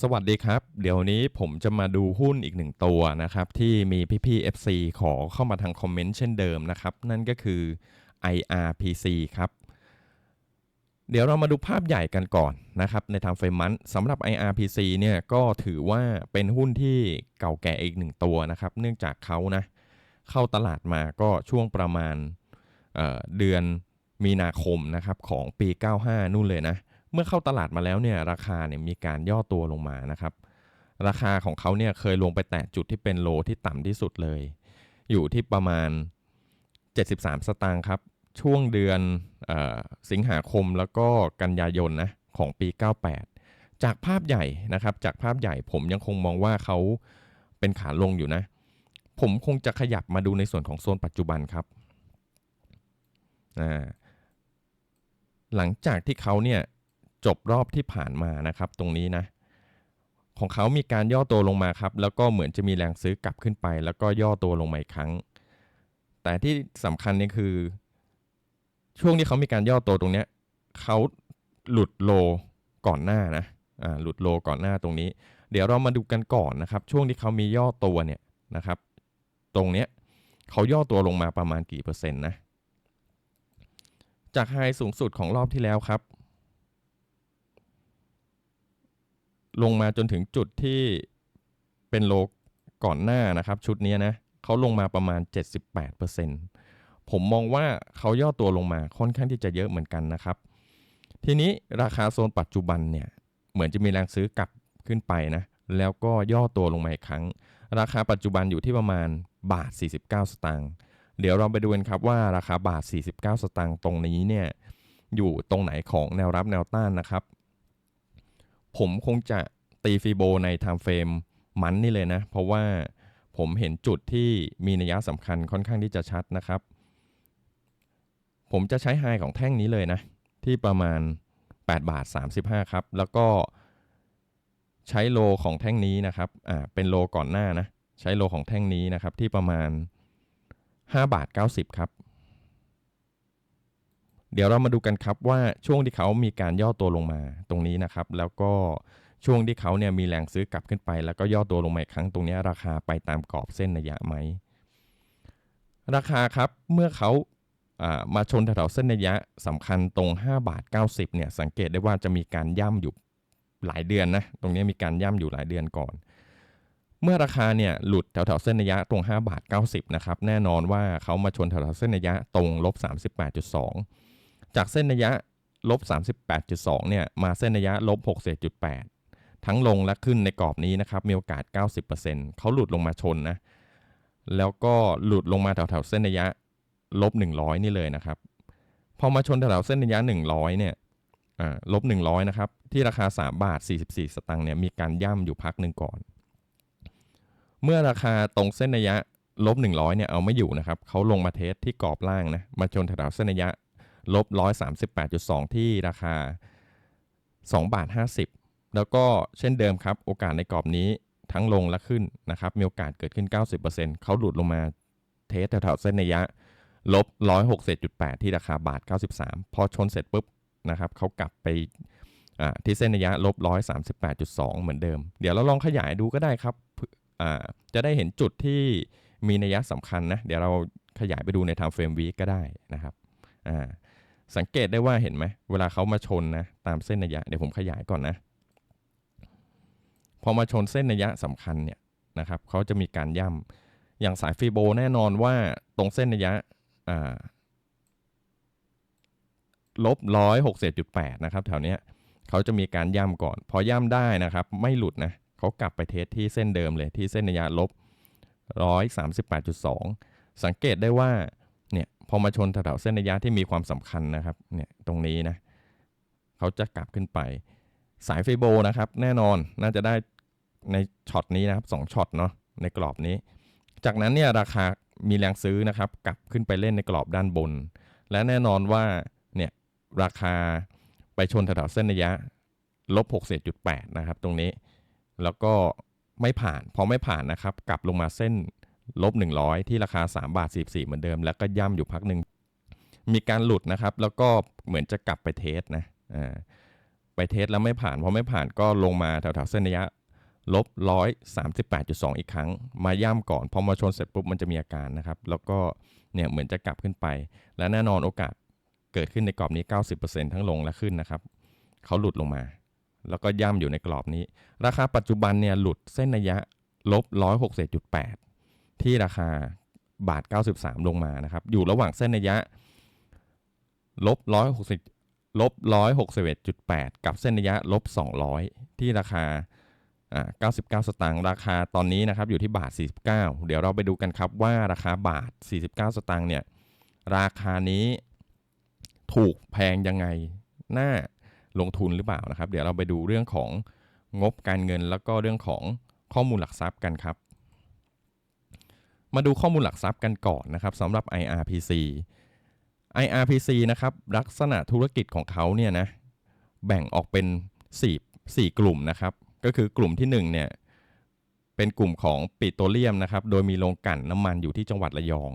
สวัสดีครับ เดี๋ยวนี้ผมจะมาดูหุ้นอีกหนึ่งตัวนะครับ ที่มีพี่ๆ FC ขอเข้ามาทางคอมเมนต์เช่นเดิมนะครับ นั่นก็คือ IRPC ครับ เดี๋ยวเรามาดูภาพใหญ่กันก่อนนะครับ ในทางเฟรมันสำหรับ IRPC เนี่ยก็ถือว่าเป็นหุ้นที่เก่าแก่อีกหนึ่งตัวนะครับ เนื่องจากเขานะเข้าตลาดมาก็ช่วงประมาณเเดือนมีนาคมนะครับของปี 95 นู่นเลยนะ เมื่อเข้าตลาดมาแล้วเนี่ยราคาเนี่ยมีการย่อตัวลงมานะครับ ราคาของเขาเนี่ยเคยลงไปแตะจุดที่เป็นโลที่ต่ำที่สุดเลย อยู่ที่ประมาณ 73 สตางค์ครับ ช่วงเดือนออสิงหาคมแล้วก็กันยายนนะของปี 98 จากภาพใหญ่นะครับ จากภาพใหญ่ผมยังคงมองว่าเขาเป็นขาลงอยู่นะ ผมคงจะขยับมาดูในส่วนของโซนปัจจุบันครับหลังจากที่เขาเนี่ย จบรอบที่ผ่านมานะครับ ตรงนี้นะ ของเขามีการย่อตัวลงมาครับ แล้วก็เหมือนจะมีแรงซื้อกลับขึ้นไป แล้วก็ย่อตัวลงมาอีกครั้ง แต่ที่สำคัญนี่คือ ช่วงที่เขามีการย่อตัวตรงเนี้ยเขาหลุดโลก่อนหน้านะอ่าหลุดโลก่อนหน้าตรงนี้ เดี๋ยวเรามาดูกันก่อนนะครับ ช่วงที่เขามีย่อตัวเนี่ยนะครับ ตรงเนี้ยเขาย่อตัวลงมาประมาณกี่เปอร์เซ็นต์นะจากไฮสูงสุดของรอบที่แล้วครับ ลงมาจนถึงจุดที่เป็นโลก่อนหน้านะครับ ชุดนี้นะเขาลงมาประมาณ 78%ผมมองว่าเขาย่อตัวลงมาค่อนข้างที่จะเยอะเหมือนกันนะครับ ทีนี้ราคาโซนปัจจุบันเนี่ยเหมือนจะมีแรงซื้อกลับขึ้นไปนะแล้วก็ย่อตัวลงมาอีกครั้ง ราคาปัจจุบันอยู่ที่ประมาณบาท 49 สตางค์เดี๋ยวเราไปดูกันครับว่าราคาบาท 49 สตางค์ตรงนี้เนี่ยอยู่ตรงไหนของแนวรับแนวต้านนะครับ ผมคงจะตีฟีโบในไทม์เฟรมมันนี่เลยนะ เพราะว่าผมเห็นจุดที่มีนัยสำคัญค่อนข้างที่จะชัดนะครับ ผมจะใช้ไฮของแท่งนี้เลยนะ ที่ประมาณ 8 บาท 35 ครับ แล้วก็ใช้โลของแท่งนี้นะครับ อ่า เป็นโลก่อนหน้านะ ใช้โลของแท่งนี้นะครับที่ประมาณ 5 บาท 90 ครับ เดี๋ยวเรามาดูกันครับว่าช่วงที่เขามีการย่อตัวลงมาตรงนี้นะครับ แล้วก็ช่วงที่เขาเนี่ยมีแรงซื้อกลับขึ้นไป แล้วก็ย่อตัวลงมาอีกครั้งตรงนี้ราคาไปตามกรอบเส้นระยะไหม ราคาครับเมื่อเขามาชนแถวเส้นระยะสำคัญตรง 5 บาท 90เนี่ยสังเกตได้ว่าจะมีการย่ำอยู่หลายเดือนนะตรงนี้มีการย่ำอยู่หลายเดือนก่อน เมื่อราคาเนี่ยหลุดแถวๆเส้นระยะตรง 5 บาท 90นะครับแน่นอนว่าเขามาชนแถวๆเส้นระยะตรงลบ38.2 จากเส้นระยะลบ38.2เนี่ยมาเส้นระยะลบ61.8 ทั้งลงและขึ้นในกรอบนี้นะครับ มีโอกาส 90%เขาหลุดลงมาชนนะ แล้วก็หลุดลงมาแถวๆเส้นระยะลบ100 นี่เลยนะครับ พอมาชนแถวๆเส้นระยะ 100เนี่ยลบ100นะครับ ที่ราคา 3 บาท 44 สตางค์เนี่ยมีการย่ำอยู่พักหนึ่งก่อน เมื่อราคาตรงเส้นระยะลบ100เนี่ยเอาไม่อยู่นะครับเขาลงมาเทสที่กรอบล่างนะมาชนแถวๆเส้นระยะ ลบ138.2 ที่ราคา 2 บาท 50 แล้วก็เช่นเดิมครับ โอกาสในกรอบนี้ทั้งลงและขึ้นนะครับ มีโอกาสเกิดขึ้น 90%เขาหลุดลงมาเทสแถวๆเส้นระยะลบ160.8ที่ราคาบาท 93 พอชนเสร็จปุ๊บนะครับเขากลับไปที่เส้นระยะลบ138.2 เหมือนเดิม เดี๋ยวเราลองขยายดูก็ได้ครับจะได้เห็นจุดที่มีนัยสำคัญนะ เดี๋ยวเราขยายไปดูใน time frame week ก็ได้นะครับอ่า สังเกตได้ว่าเห็นไหมเวลาเขามาชนนะตามเส้นระยะเดี๋ยวผมขยายก่อนนะ พอมาชนเส้นระยะสำคัญเนี่ยนะครับเขาจะมีการย่ำอย่างสายฟีโบแน่นอนว่าตรงเส้นระยะลบร้อยหกสิบจุดแปดนะครับแถวเนี้ยเขาจะมีการย่ำก่อน พอย่ำได้นะครับ ไม่หลุดนะเขากลับไปเทสที่เส้นเดิมเลยที่เส้นระยะลบร้อยสามสิบแปดจุดสองสังเกตได้ว่า เนี่ยพอมาชนแถวเส้นระยะที่มีความสำคัญนะครับเนี่ยตรงนี้นะเขาจะกลับขึ้นไป สายไฟโบนะครับ แน่นอนน่าจะได้ในช็อตนี้นะครับสองช็อตเนาะในกรอบนี้ จากนั้นเนี่ยราคามีแรงซื้อนะครับ กลับขึ้นไปเล่นในกรอบด้านบน และแน่นอนว่าเนี่ยราคาไปชนแถวเส้นระยะลบ60.8นะครับ ตรงนี้ แล้วก็ไม่ผ่านพอไม่ผ่านนะครับ กลับลงมาเส้น ลบ 100 ที่ราคา 3 บาท 44 เหมือนเดิม แล้วก็ย่ำอยู่พักหนึ่งมีการหลุดนะครับ แล้วก็เหมือนจะกลับไปเทสนะไปเทสแล้วไม่ผ่านพอไม่ผ่านก็ลงมาแถวๆเส้นระยะลบ138.2 อีกครั้ง มาย่ำก่อนพอมาชนเสร็จปุ๊บมันจะมีอาการนะครับ แล้วก็เนี่ยเหมือนจะกลับขึ้นไป และแน่นอนโอกาสเกิดขึ้นในกรอบนี้ 90%ทั้งลงและขึ้นนะครับเขาหลุดลงมา แล้วก็ย่ำอยู่ในกรอบนี้ ราคาปัจจุบันเนี่ยหลุดเส้นระยะลบ167.8 ที่ราคาบาท 93 ลงมานะครับ อยู่ระหว่างเส้นระยะลบร้อยหกสิบลบร้อยหกสิบเอ็ดจุดแปดกับเส้นระยะลบสองร้อยที่ราคาอ่า99 สตางค์ราคาตอนนี้นะครับอยู่ที่บาท 49 เดี๋ยวเราไปดูกันครับว่าราคาบาท 49 สตางค์เนี่ยราคานี้ถูกแพงยังไงน่าลงทุนหรือเปล่านะครับ เดี๋ยวเราไปดูเรื่องของงบการเงินแล้วก็เรื่องของข้อมูลหลักทรัพย์กันครับ มาดูข้อมูลหลักทรัพย์กันก่อนนะครับสำหรับ IRPC IRPC นะครับลักษณะธุรกิจของเขาเนี่ยนะแบ่งออกเป็น 4 4 กลุ่มนะครับก็คือกลุ่มที่1เนี่ยเป็นกลุ่มของปิโตรเลียมนะครับโดยมีโรงกลั่นน้ำมันอยู่ที่จังหวัดระยอง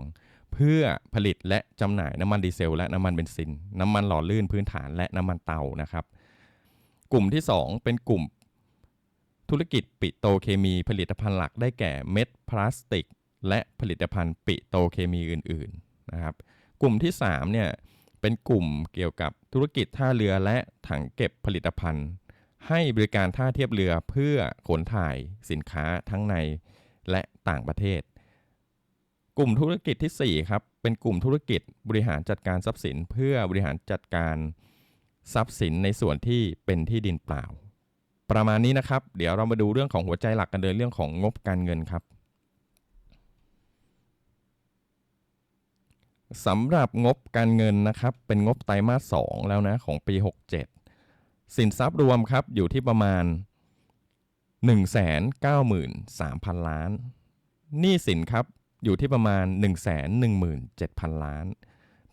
เพื่อผลิตและจำหน่ายน้ำมันดีเซล และน้ำมันเบนซิน น้ำมันหล่อลื่นพื้นฐานและน้ำมันเตานะครับ กลุ่มที่ 2 เป็นกลุ่มธุรกิจปิโตเคมีผลิตภัณฑ์หลักได้แก่เม็ดพลาสติก และผลิตภัณฑ์ปิโตเคมีอื่นๆนะครับ กลุ่มที่3เนี่ยเป็นกลุ่มเกี่ยวกับธุรกิจท่าเรือและถังเก็บผลิตภัณฑ์ ให้บริการท่าเทียบเรือเพื่อขนถ่ายสินค้าทั้งในและต่างประเทศ กลุ่มธุรกิจที่4ครับเป็นกลุ่มธุรกิจบริหารจัดการทรัพย์สิน เพื่อบริหารจัดการทรัพย์สินในส่วนที่เป็นที่ดินเปล่า ประมาณนี้นะครับ เดี๋ยวเรามาดูเรื่องของหัวใจหลักกันเลยเรื่องของงบการเงินครับ สำหรับงบการเงินนะครับ เป็นงบไตรมาส 2 แล้วนะ ของปี 67 สินทรัพย์รวมครับอยู่ที่ประมาณ 193,000 ล้านหนี้สินครับอยู่ที่ประมาณ 117,000 ล้าน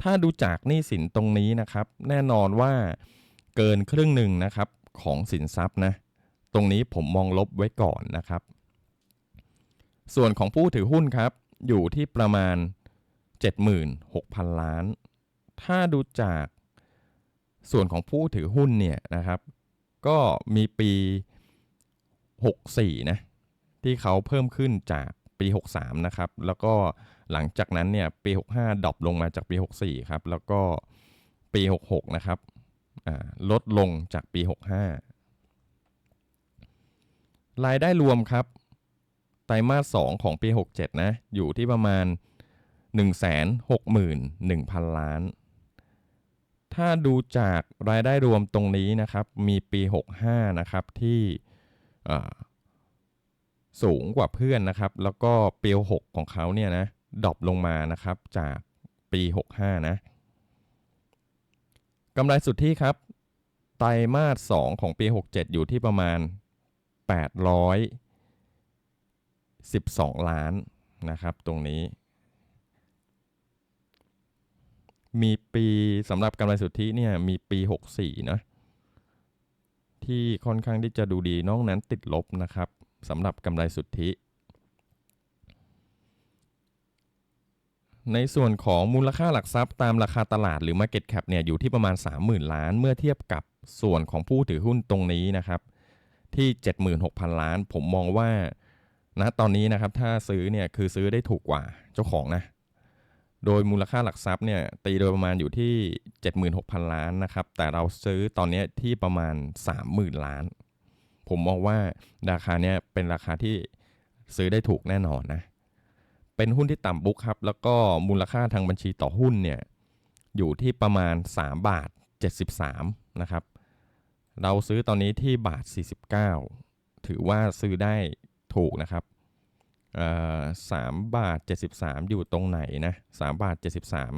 ถ้าดูจากหนี้สินตรงนี้นะครับ แน่นอนว่าเกินครึ่งหนึ่งนะครับของสินทรัพย์นะ ตรงนี้ผมมองลบไว้ก่อนนะครับ ส่วนของผู้ถือหุ้นครับ อยู่ที่ประมาณ 76,000 ล้าน ถ้าดูจากส่วนของผู้ถือหุ้นเนี่ยนะครับ ก็มีปี 64 นะ ที่เขาเพิ่มขึ้นจากปี 63 นะครับ แล้วก็หลังจากนั้นเนี่ยปี 65ดรอปลงมาจากปี 64 ครับ แล้วก็ปี 66 นะครับลดลงจากปี 65 รายได้รวมครับ ไตรมาส 2 ของปี 67 นะ อยู่ที่ประมาณ 161,000 ล้าน ถ้าดูจากรายได้รวมตรงนี้นะครับมีปี 65 นะครับที่สูงกว่าเพื่อนนะครับ แล้วก็ปี6ของเขาเนี่ยนะดรอปลงมานะครับจากปี 65 นะกำไรสุทธิครับ ไตรมาส 2 ของปี 67 อยู่ที่ประมาณ 812 ล้านนะครับตรงนี้ มีปีสำหรับกำไรสุทธิเนี่ยมีปี 64 นะ ที่ค่อนข้างที่จะดูดีนอกนั้นติดลบนะครับสำหรับกำไรสุทธิ ในส่วนของมูลค่าหลักทรัพย์ตามราคาตลาดหรือ Market Cap เนี่ยอยู่ที่ประมาณ 30,000 ล้าน เมื่อเทียบกับส่วนของผู้ถือหุ้นตรงนี้นะครับ ที่ 76,000 ล้าน ผมมองว่าณตอนนี้นะครับถ้าซื้อเนี่ยคือซื้อได้ถูกกว่าเจ้าของนะ โดยมูลค่าหลักทรัพย์เนี่ยตีโดยประมาณอยู่ที่ 76,000 ล้านนะครับ แต่เราซื้อตอนนี้ที่ประมาณ 30,000 ล้าน ผมมองว่าราคาเนี้ยเป็นราคาที่ซื้อได้ถูกแน่นอนนะ เป็นหุ้นที่ต่ำบุ๊กครับ แล้วก็มูลค่าทางบัญชีต่อหุ้นเนี่ยอยู่ที่ประมาณ 3 บาท 73 นะครับ เราซื้อตอนนี้ที่บาท 49 ถือว่าซื้อได้ถูกนะครับ สามบาท 73 อยู่ตรงไหนนะ3บาท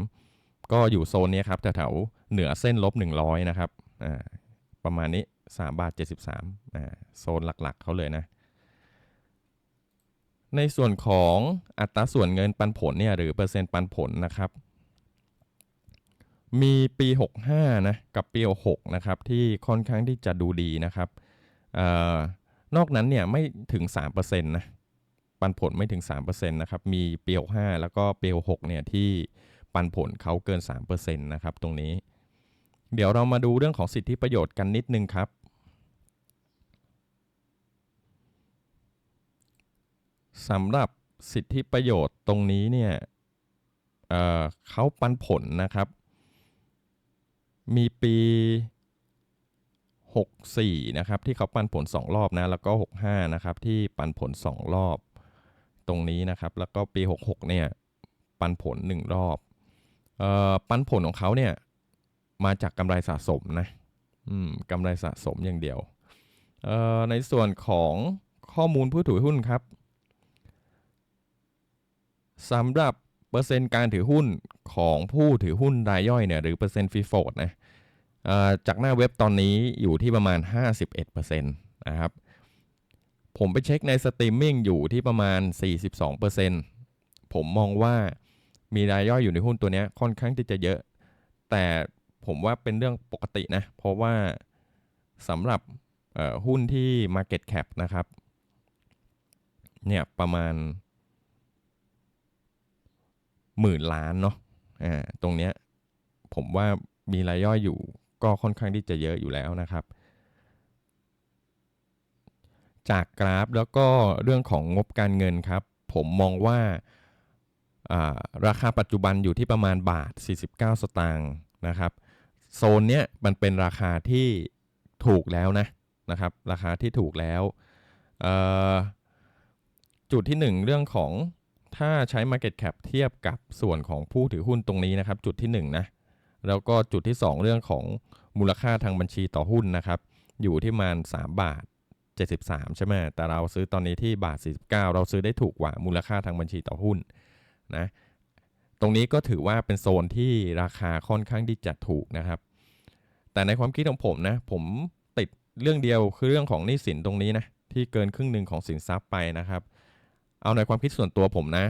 73 ก็อยู่โซนนี้ครับแถวๆเหนือเส้นลบ 100 นะครับประมาณนี้3บาท 73อ่าโซนหลักๆเขาเลยนะ ในส่วนของอัตราส่วนเงินปันผลเนี่ยหรือเปอร์เซ็นต์ปันผลนะครับ มีปี 65 นะกับปี 66 นะครับที่ค่อนข้างที่จะดูดีนะครับออนอกนั้นเนี่ยไม่ถึง 3%นะ ปันผลไม่ถึง 3%นะครับ มีเปี65 แล้วก็เปีย66เนี่ยที่ปันผลเขาเกิน 3%นะครับตรงนี้ เดี๋ยวเรามาดูเรื่องของสิทธิประโยชน์กันนิดนึงครับ สำหรับสิทธิประโยชน์ตรงนี้เนี่ยเเขาปันผลนะครับ มีปี 64 นะครับ ที่เขาปันผล 2 รอบนะ แล้วก็ 65 นะครับ ที่ปันผล 2 รอบ ตรงนี้นะครับ แล้วก็ปี 66 เนี่ยปันผล 1 รอบเอ่อปันผลของเขาเนี่ยมาจากกำไรสะสมนะอืมกำไรสะสมอย่างเดียวเอ่อในส่วนของข้อมูลผู้ถือหุ้นครับสำหรับเปอร์เซ็นต์การถือหุ้นของผู้ถือหุ้นรายย่อยเนี่ยหรือเปอร์เซ็นต์ฟรีโฟดนะเอ่อจากหน้าเว็บตอนนี้อยู่ที่ประมาณ 51%นะครับ ผมไปเช็คในสตรีมมิ่งอยู่ที่ประมาณ 42%ผมมองว่ามีรายย่อยอยู่ในหุ้นตัวนี้ค่อนข้างที่จะเยอะ แต่ผมว่าเป็นเรื่องปกตินะ เพราะว่าสำหรับหุ้นที่ Market Cap นะครับ เนี่ยประมาณหมื่นล้านเนาะอ่าตรงเนี้ยผมว่ามีรายย่อยอยู่ก็ค่อนข้างที่จะเยอะอยู่แล้วนะครับ จากกราฟแล้วก็เรื่องของงบการเงินครับ ผมมองว่าราคาปัจจุบันอยู่ที่ประมาณบาท 49 สตางค์นะครับ โซนเนี้ยมันเป็นราคาที่ถูกแล้วนะนะครับ ราคาที่ถูกแล้ว จุดที่ 1 เรื่องของถ้าใช้ Market Cap เทียบกับส่วนของผู้ถือหุ้นตรงนี้นะครับ จุดที่1นะแล้วก็จุดที่ 2 เรื่องของมูลค่าทางบัญชีต่อหุ้นนะครับ อยู่ที่ประมาณ 3 บาท 73 ใช่ไหมแต่เราซื้อตอนนี้ที่บาท 49 เราซื้อได้ถูกกว่ามูลค่าทางบัญชีต่อหุ้นนะตรงนี้ก็ถือว่าเป็นโซนที่ราคาค่อนข้างที่จะถูกนะครับ แต่ในความคิดของผมนะ ผมติดเรื่องเดียวคือเรื่องของหนี้สินตรงนี้นะที่เกินครึ่งหนึ่งของสินทรัพย์ไปนะครับ เอาในความคิดส่วนตัวผมนะ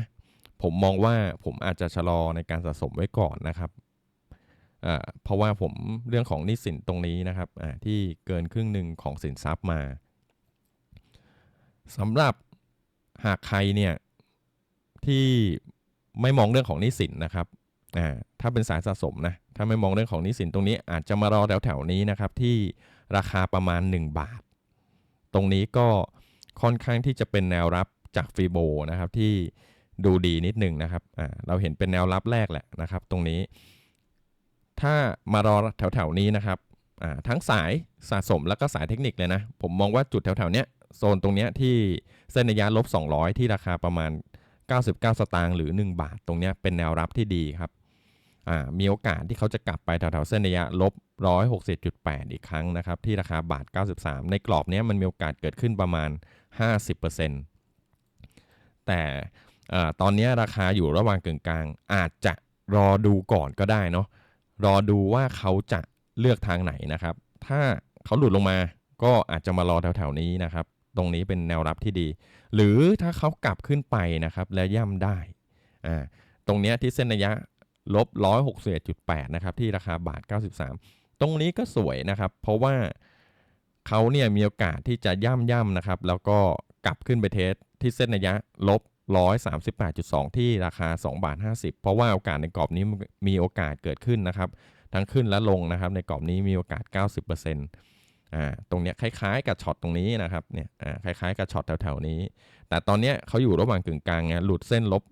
ผมมองว่าผมอาจจะชะลอในการสะสมไว้ก่อนนะครับเพราะว่าผมเรื่องของหนี้สินตรงนี้นะครับที่เกินครึ่งหนึ่งของสินทรัพย์มา สำหรับหากใครเนี่ยที่ไม่มองเรื่องของนี้สินนะครับอ่าถ้าเป็นสายสะสมนะถ้าไม่มองเรื่องของนี้สินตรงนี้อาจจะมารอแถวแถวๆนี้นะครับที่ราคาประมาณ 1 บาท ตรงนี้ก็ค่อนข้างที่จะเป็นแนวรับจากฟีโบนะครับที่ดูดีนิดหนึ่งนะครับอ่าเราเห็นเป็นแนวรับแรกแหละนะครับ ตรงนี้ ถ้ามารอแถวๆนี้นะครับอ่าทั้งสายสะสมแล้วก็สายเทคนิคเลยนะ ผมมองว่าจุดแถวๆเนี้ย โซนตรงนี้ที่เส้นระยะลบ 200 ที่ราคาประมาณ 99 สตางค์หรือ 1 บาท ตรงนี้เป็นแนวรับที่ดีครับมีโอกาสที่เขาจะกลับไปแถวๆเส้นระยะลบ 160.8 อีกครั้งนะครับ ที่ราคาบาท 93 ในกรอบนี้มันมีโอกาสเกิดขึ้นประมาณ 50%แต่เอ่อตอนนี้ราคาอยู่ระหว่างกึ่งกลาง อาจจะรอดูก่อนก็ได้เนาะรอดูว่าเขาจะเลือกทางไหนนะครับ ถ้าเขาหลุดลงมาก็อาจจะมารอแถวๆนี้นะครับ ตรงนี้เป็นแนวรับที่ดี หรือถ้าเขากลับขึ้นไปนะครับและย่ำได้อ่าตรงนี้ที่เส้นระยะลบ161.8นะครับที่ราคาบาท 93 ตรงนี้ก็สวยนะครับ เพราะว่าเขาเนี่ยมีโอกาสที่จะย่ำย่ำๆนะครับ แล้วก็กลับขึ้นไปเทสที่เส้นระยะลบ138.2 ที่ราคา 2 บาท 50 เพราะว่าโอกาสในกรอบนี้มีโอกาสเกิดขึ้นนะครับ ทั้งขึ้นและลงนะครับ ในกรอบนี้มีโอกาส 90% อ่าตรงเนี้ยคล้ายๆ กับช็อตตรงนี้นะครับเนี่ยอ่าคล้ายๆกับช็อตแถวๆนี้ แต่ตอนเนี้ยเขาอยู่ระหว่างกึ่งกลางไงหลุดเส้นลบ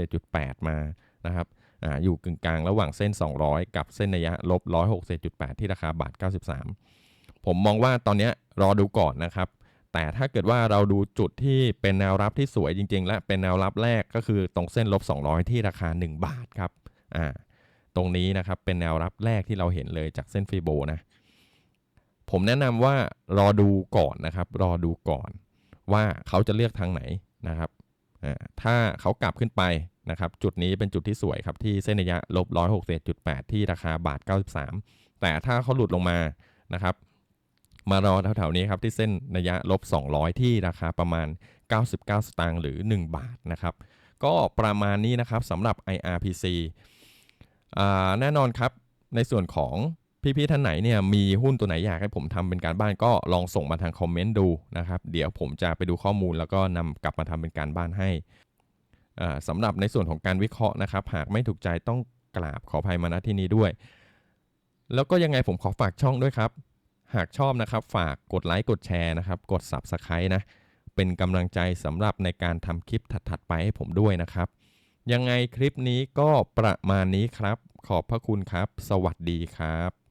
161.8มานะครับอ่าอยู่กึ่งกลางระหว่างเส้น 200 กับเส้นระยะลบ161.8ที่ราคาบาท93ผมมองว่าตอนเนี้ยรอดูก่อนนะครับแต่ถ้าเกิดว่าเราดูจุดที่เป็นแนวรับที่สวยจริง ๆ และเป็นแนวรับแรกก็คือตรงเส้นลบ 200 ที่ราคา 1 บาทครับอ่าตรงนี้นะครับเป็นแนวรับแรกที่เราเห็นเลยจากเส้นฟีโบนะ ผมแนะนำว่ารอดูก่อนนะครับ รอดูก่อนว่าเขาจะเลือกทางไหนนะครับถ้าเขากลับขึ้นไปนะครับ จุดนี้เป็นจุดที่สวยครับ ที่เส้นระยะลบ161.8ที่ราคาบาท93แต่ถ้าเขาหลุดลงมานะครับ มารอแถวๆนี้ครับ ที่เส้นระยะลบ200ที่ราคาประมาณ 99 สตางค์หรือ 1 บาทนะครับ ก็ประมาณนี้นะครับสำหรับ IRPC แน่นอนครับในส่วนของ พี่ๆท่านไหนเนี่ยมีหุ้นตัวไหนอยากให้ผมทำเป็นการบ้านก็ลองส่งมาทางคอมเมนต์ดูนะครับเดี๋ยวผมจะไปดูข้อมูลแล้วก็นำกลับมาทำเป็นการบ้านให้อ่าสำหรับในส่วนของการวิเคราะห์นะครับ หากไม่ถูกใจต้องกราบขออภัยมาณที่นี้ด้วย แล้วก็ยังไงผมขอฝากช่องด้วยครับ หากชอบนะครับฝากกดไลค์กดแชร์นะครับ กด Subscribe นะเป็นกำลังใจสำหรับในการทำคลิปถัดๆไปให้ผมด้วยนะครับ ยังไงคลิปนี้ก็ประมาณนี้ครับ ขอบพระคุณครับ สวัสดีครับ